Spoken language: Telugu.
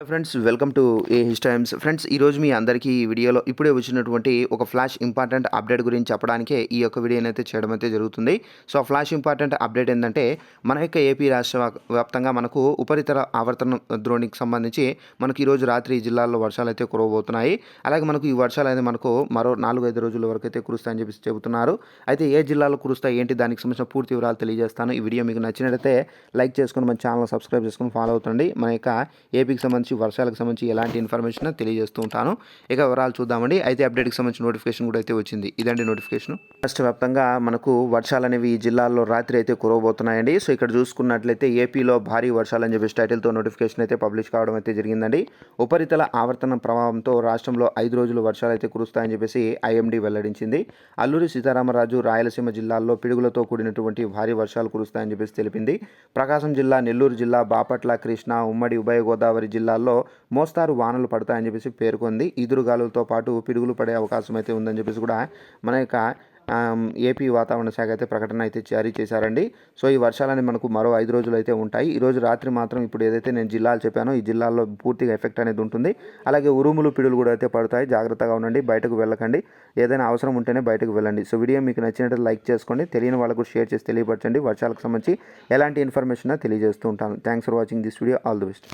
Friends welcome to a his times friends ఈరోజు మీ అందరికీ ఈ వీడియోలో ఇప్పుడే వచ్చినటువంటి ఒక ఫ్లాష్ ఇంపార్టెంట్ అప్డేట్ గురించి చెప్పడానికే ఈ యొక్క వీడియోని అయితే చేయడం అయితే జరుగుతుంది. సో ఫ్లాష్ ఇంపార్టెంట్ అప్డేట్ ఏంటంటే మన యొక్క ఏపీ రాష్ట్ర వ్యాప్తంగా మనకు ఉపరితల ఆవర్తన ద్రోణికి సంబంధించి మనకు ఈరోజు రాత్రి జిల్లాల్లో వర్షాలు అయితే కురవబోతున్నాయి. అలాగే మనకు ఈ వర్షాలు అనేది మనకు మరో నాలుగు ఐదు రోజుల వరకు అయితే కురుస్తాయని చెప్పి చెబుతున్నారు. అయితే ఏ జిల్లాలో కురుస్తాయి ఏంటి దానికి సంబంధించిన పూర్తి వివరాలు తెలియజేస్తాను. ఈ వీడియో మీకు నచ్చినట్లయితే లైక్ చేసుకుని మన ఛానల్ సబ్స్క్రైబ్ చేసుకుని ఫాలో అవుతుంది మన యొక్క ఏపీకి సంబంధించి వర్షాలకు సంబంధించి ఎలాంటి ఇన్ఫర్మేషన్ తెలియజేస్తూ ఉంటాను. ఇక వివరాలు చూద్దామండి. అయితే అప్డేట్కి సంబంధించిన నోటిఫికేషన్ కూడా అయితే వచ్చింది. ఇదండి నోటిఫికేషన్ రాష్ట్ర వ్యాప్తంగా మనకు వర్షాలు అనేవి ఈ జిల్లాల్లో రాత్రి అయితే కురవబోతున్నాయండి. సో ఇక్కడ చూసుకున్నట్లయితే ఏపీలో భారీ వర్షాలు అని చెప్పేసి టైటిల్తో నోటిఫికేషన్ అయితే పబ్లిష్ కావడం అయితే జరిగిందండి. ఉపరితల ఆవర్తన ప్రభావంతో రాష్ట్రంలో ఐదు రోజులు వర్షాలు అయితే కురుస్తాయని చెప్పేసి ఐఎండీ వెల్లడించింది. అల్లూరి సీతారామరాజు రాయలసీమ జిల్లాల్లో పిడుగులతో కూడినటువంటి భారీ వర్షాలు కురుస్తాయని చెప్పేసి తెలిపింది. ప్రకాశం జిల్లా నెల్లూరు జిల్లా బాపట్ల కృష్ణా ఉమ్మడి ఉభయ గోదావరి జిల్లా ప్రాంతాల్లో మోస్తారు వానలు పడతాయని చెప్పేసి పేర్కొంది. ఈదురుగాలులతో పాటు పిడుగులు పడే అవకాశం అయితే ఉందని చెప్పేసి కూడా మన యొక్క ఏపీ వాతావరణ శాఖ అయితే ప్రకటన అయితే జారీ చేశారండి. సో ఈ వర్షాలని మనకు మరో ఐదు రోజులు అయితే ఉంటాయి. ఈ రోజు రాత్రి మాత్రం ఇప్పుడు ఏదైతే నేను జిల్లాలు చెప్పానో ఈ జిల్లాల్లో పూర్తిగా ఎఫెక్ట్ అనేది ఉంటుంది. అలాగే ఉరుములు పిడులు కూడా అయితే పడతాయి. జాగ్రత్తగా ఉండండి బయటకు వెళ్ళకండి. ఏదైనా అవసరం ఉంటేనే బయటకు వెళ్ళండి. సో వీడియో మీకు నచ్చినట్టు లైక్ చేసుకోండి. తెలియని వాళ్ళకు షేర్ చేసి తెలియపరచండి. వర్షాలకు సంబంధించి ఎలాంటి ఇన్ఫర్మేషన్ తెలియజేస్తూ ఉంటాను. Thanks for watching this video all the best